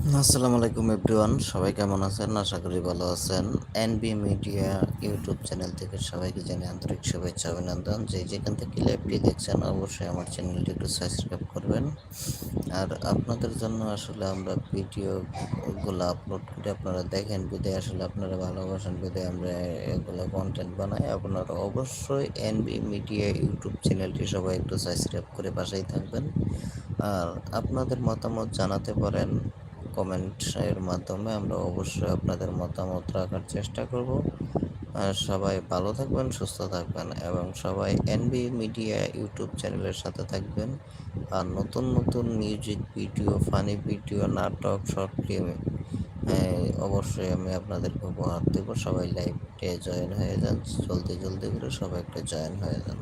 আসসালামু আলাইকুম এভরিওয়ান, সবাই কেমন আছেন? আশা করি ভালো আছেন। এনবি মিডিয়া ইউটিউব চ্যানেল থেকে সবাইকে জানিয়ে আন্তরিক শুভেচ্ছা, অভিনন্দন। যে যেখান থেকে লাইভটি দেখছেন, অবশ্যই আমার চ্যানেলটি একটু সাবস্ক্রাইব করবেন। আর আপনাদের জন্য আসলে আমরা ভিডিওগুলো আপলোড করে আপনারা দেখেন বিদে আসলে আপনারা ভালোবাসেন বিদে আমরা এগুলো কন্টেন্ট বানাই। আপনারা অবশ্যই এনবি মিডিয়া ইউটিউব চ্যানেলটি সবাই একটু সাবস্ক্রাইব করে পাশেই থাকবেন। আর আপনাদের মতামত জানাতে পারেন কমেন্টের মাধ্যমে আমরা অবশ্যই আপনাদের মতামত রাখার চেষ্টা করব। সবাই ভালো থাকবেন, সুস্থ থাকবেন এবং সবাই এনবি মিডিয়া ইউটিউব চ্যানেলের সাথে থাকবেন। আর নতুন নতুন মিউজিক ভিডিও, ফানি ভিডিও, নাটক, শর্ট ফিল্ম অবশ্যই আমি আপনাদেরকে উপহার দেব। সবাই লাইভে জয়েন হয়ে যান, জলদি জলদি করে সবাই একটা জয়েন হয়ে যান।